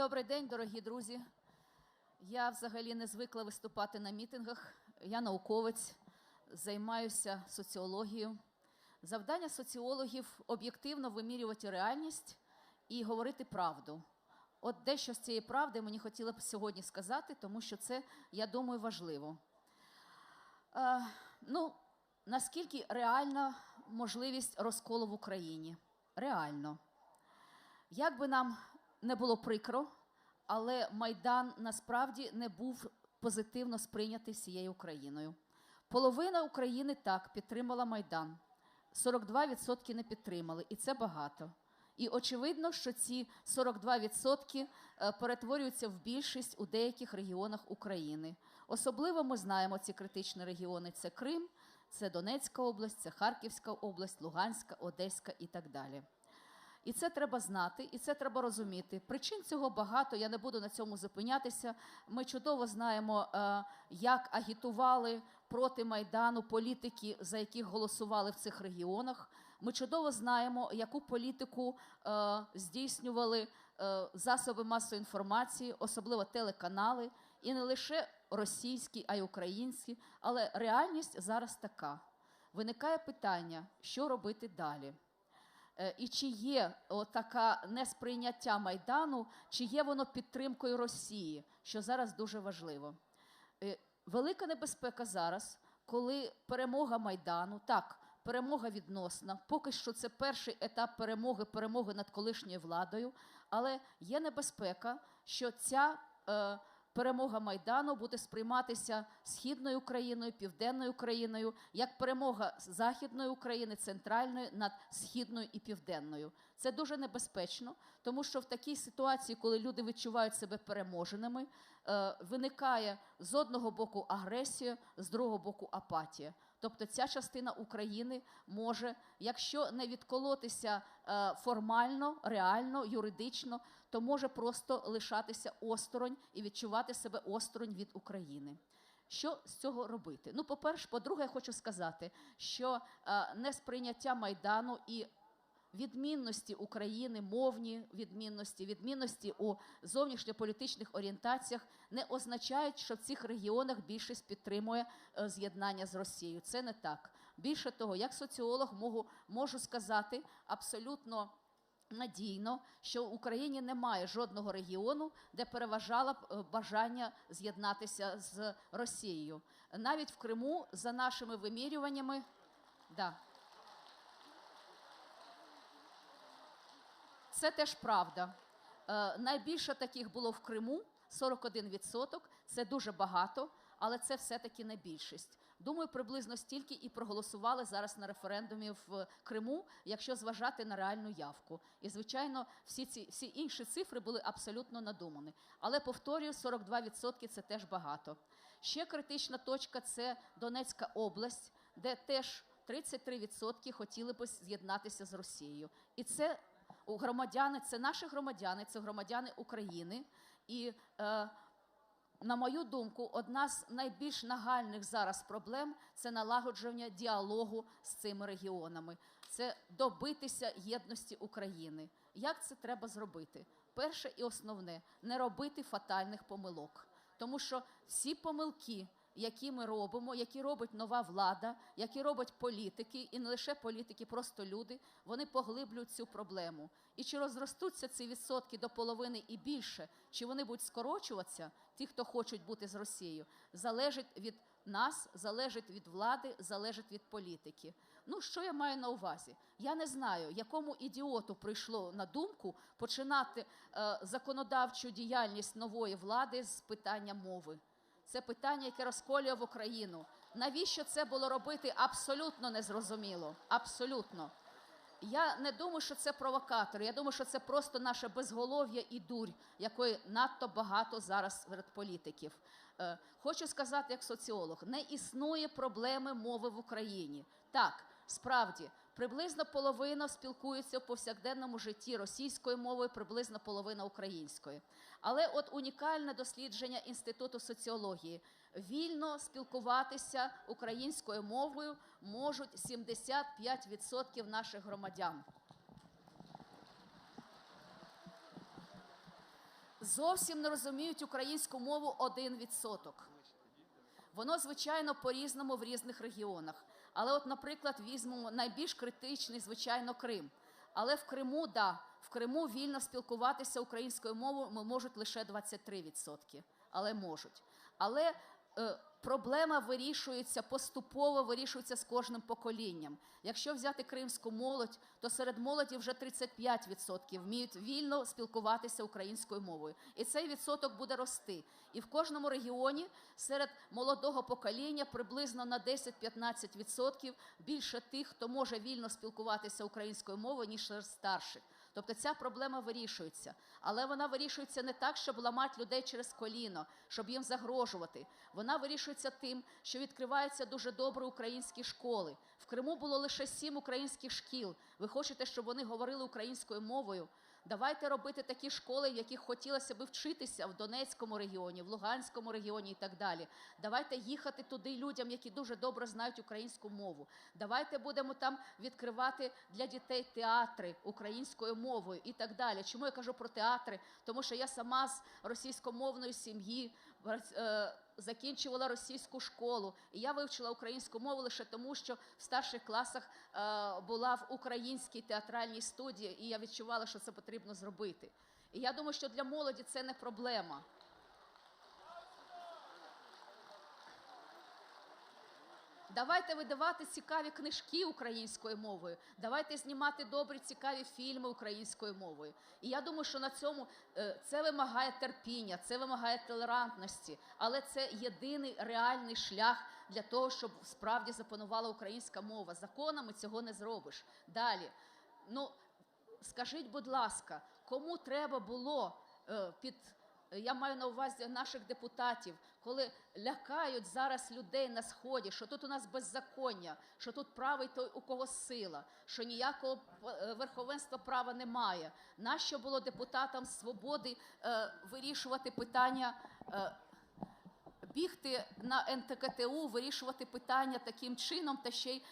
Добрий день, дорогі друзі. Я взагалі не звикла виступати на мітингах. Я науковець, займаюся соціологією. Завдання соціологів об'єктивно вимірювати реальність і говорити правду. От дещо з цієї правди мені хотіла б сьогодні сказати, тому що це, я думаю, важливо. Е, ну, наскільки реальна можливість розколу в Україні? Реально. Як би нам не було прикро, але Майдан насправді не був позитивно сприйнятий всією Україною. Половина України так підтримала Майдан, 42% не підтримали, і це багато. І очевидно, що ці 42% е, перетворюються в більшість у деяких регіонах України. Особливо ми знаємо ці критичні регіони: це Крим, це Донецька область, це Харківська область, Луганська, Одеська і так далі. І це треба знати, і це треба розуміти. Причин цього багато. Я не буду на цьому зупинятися. Ми чудово знаємо, е, як агітували проти майдану політики, за яких голосували в цих регіонах. Ми чудово знаємо, яку політику е, здійснювали е, засоби масової інформації, особливо телеканали, і не лише російські, а й українські. Але реальність зараз така. Виникає питання, що робити далі. Е, І чи є така несприйняття Майдану, чи є воно підтримкою Росії, що зараз дуже важливо. Е, Велика небезпека зараз, коли перемога Майдану, так, перемога відносна, поки що це перший етап перемоги, перемоги над колишньою владою, але є небезпека, що ця е, перемога Майдану буде сприйматися Східною Україною, Південною Україною як перемога Західної України, центральної над Східною і Південною. Це дуже небезпечно, тому що в такій ситуації, коли люди відчувають себе переможеними, е, виникає з одного боку агресія, з другого боку апатія. Тобто ця частина України може, якщо не відколотися е, формально, реально, юридично, то може просто лишатися осторонь і відчувати себе осторонь від України. Що з цього робити? Ну, по-перше, по-друге, я хочу сказати, що е, несприйняття Майдану і відмінності України, мовні відмінності, відмінності у зовнішньополітичних орієнтаціях не означають, що в цих регіонах більшість підтримує е, з'єднання з Росією. Це не так. Більше того, як соціолог можу, можу сказати абсолютно. Надійно, що в Україні немає жодного регіону, де переважало б е, бажання з'єднатися з Росією. Навіть в Криму, за нашими вимірюваннями, да. Це теж правда. Е, найбільше таких було в Криму 41%. Це дуже багато, але це все-таки не більшість. Думаю, приблизно стільки і проголосували зараз на референдумі в Криму, якщо зважати на реальну явку. І, звичайно, всі ці всі інші цифри були абсолютно надумані. Але повторюю, 42% це теж багато. Ще критична точка це Донецька область, де теж 33% хотіли б з'єднатися з Росією. І це громадяни, це наші громадяни, це громадяни України. І, е, на мою думку, одна з найбільш нагальних зараз проблем це налагодження діалогу з цими регіонами, це добитися єдності України. Як це треба зробити? Перше і основне не робити фатальних помилок, тому що всі помилки які ми робимо, які робить нова влада, які роблять політики, і не лише політики, просто люди, вони поглиблюють цю проблему. І чи розростуться ці відсотки до половини і більше, чи вони будуть скорочуватися, ті, хто хочуть бути з Росією, залежить від нас, залежить від влади, залежить від політики. Ну, що я маю на увазі? Я не знаю, якому ідіоту прийшло на думку починати е, законодавчу діяльність нової влади з питання мови. Це питання, яке розколює в Україну. Навіщо це було робити? Абсолютно незрозуміло. Абсолютно. Я не думаю, що це провокатори. Я думаю, що це просто наше безголов'я і дурь, якої надто багато зараз серед політиків. Е, хочу сказати, як соціолог, не існує проблеми мови в Україні. Так, справді, приблизно половина спілкується в повсякденному житті російською мовою, приблизно половина українською. Але от унікальне дослідження Інституту соціології вільно спілкуватися українською мовою можуть 75% наших громадян. зовсім не розуміють українську мову 1%. Воно, звичайно, по-різному в різних регіонах. Але, от, наприклад, візьмемо найбільш критичний, звичайно, Крим. Але в Криму, да, в Криму вільно спілкуватися українською мовою можуть лише 23%. Але можуть. Але е, проблема вирішується поступово, вирішується з кожним поколінням. Якщо взяти кримську молодь, то серед молоді вже 35% вміють вільно спілкуватися українською мовою. І цей відсоток буде рости. І в кожному регіоні серед молодого покоління приблизно на 10-15% більше тих, хто може вільно спілкуватися українською мовою, ніж серед старших. Тобто ця проблема вирішується, але вона вирішується не так, щоб ламати людей через коліно, щоб їм загрожувати. Вона вирішується тим, що відкриваються дуже добре українські школи. В Криму було лише сім українських шкіл. Ви хочете, щоб вони говорили українською мовою? Давайте робити такі школи, в яких хотілося би вчитися в Донецькому регіоні, в Луганському регіоні і так далі. Давайте їхати туди людям, які дуже добре знають українську мову. Давайте будемо там відкривати для дітей театри українською мовою і так далі. Чому я кажу про театри? Тому що я сама з російськомовної сім'ї закінчувала російську школу, і я вивчила українську мову лише тому, що в старших класах е, була в українській театральній студії, і я відчувала, що це потрібно зробити. І я думаю, що для молоді це не проблема. Давайте видавати цікаві книжки українською мовою. Давайте знімати добрі цікаві фільми українською мовою. І я думаю, що на цьому е, це вимагає терпіння, це вимагає толерантності, але це єдиний реальний шлях для того, щоб справді запанувала українська мова. Законами цього не зробиш. Далі, ну скажіть, будь ласка, кому треба було е, під я маю на увазі наших депутатів, коли лякають зараз людей на сході, що тут у нас беззаконня, що тут правий той, у кого сила, що ніякого е, верховенства права немає. Нащо було депутатам свободи е, вирішувати питання? Е, Бігти на НТКТУ, вирішувати питання таким чином та ще й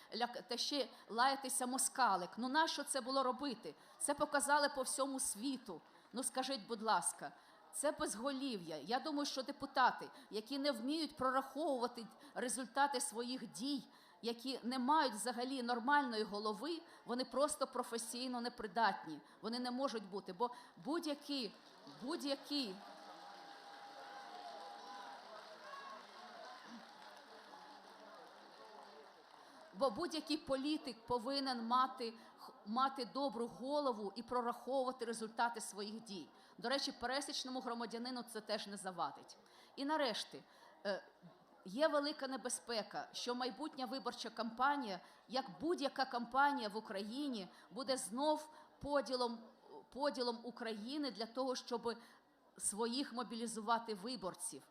та ще лаятися москалик. Ну нащо це було робити? Це показали по всьому світу. Ну скажіть, будь ласка, це безголів'я. Я думаю, що депутати, які не вміють прораховувати результати своїх дій, які не мають взагалі нормальної голови, вони просто професійно непридатні. Вони не можуть бути, бо будь-які будь-які. Бо будь-який політик повинен мати мати добру голову і прораховувати результати своїх дій. До речі, пересічному громадянину це теж не завадить. І нарешті е, є велика небезпека, що майбутня виборча кампанія, як будь-яка кампанія в Україні, буде знов поділом, поділом України для того, щоб своїх мобілізувати виборців.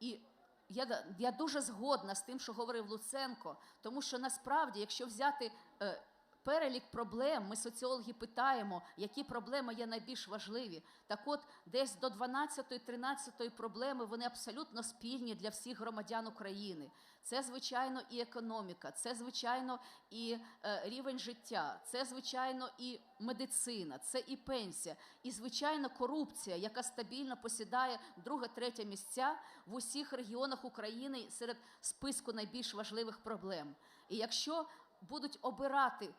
І я я дуже згодна з тим, що говорив Луценко, тому що насправді, якщо взяти е, перелік проблем. Ми соціологи питаємо, які проблеми є найбільш важливі. Так, от десь до 12-13 проблеми вони абсолютно спільні для всіх громадян України. Це звичайно і економіка, це звичайно і е, рівень життя, це звичайно і медицина, це і пенсія, і звичайно корупція, яка стабільно посідає друге-третє місця в усіх регіонах України серед списку найбільш важливих проблем. І якщо будуть обирати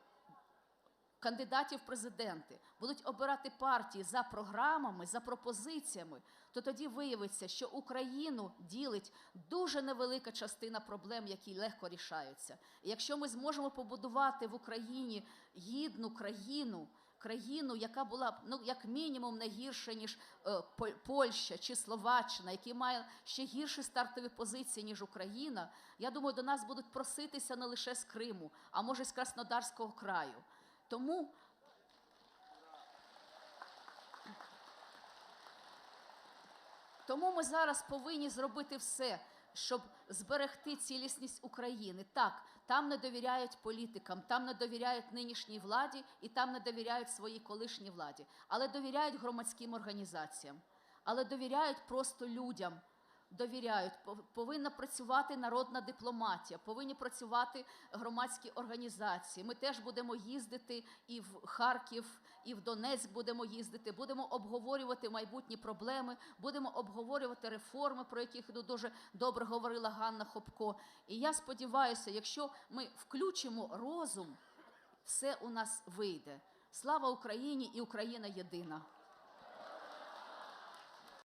кандидатів в президенти, будуть обирати партії за програмами, за пропозиціями, то тоді виявиться, що Україну ділить дуже невелика частина проблем, які легко рішаються. І якщо ми зможемо побудувати в Україні гідну країну. Країну, яка була ну як мінімум не гірша ніж е, Польща чи Словаччина, які мають ще гірші стартові позиції ніж Україна. Я думаю, до нас будуть проситися не лише з Криму, а може з Краснодарського краю. Тому Тому ми зараз повинні зробити все, щоб зберегти цілісність України. Так, там не довіряють політикам, там не довіряють нинішній владі і там не довіряють своїй колишній владі, але довіряють громадським організаціям, але довіряють просто людям, довіряють. Пов- Повинна працювати народна дипломатія, повинні працювати громадські організації. Ми теж будемо їздити і в Харків, і в Донецьк будемо їздити. Будемо обговорювати майбутні проблеми, будемо обговорювати реформи, про яких ну, дуже добре говорила Ганна Хопко. І я сподіваюся, якщо ми включимо розум, все у нас вийде. Слава Україні і Україна єдина.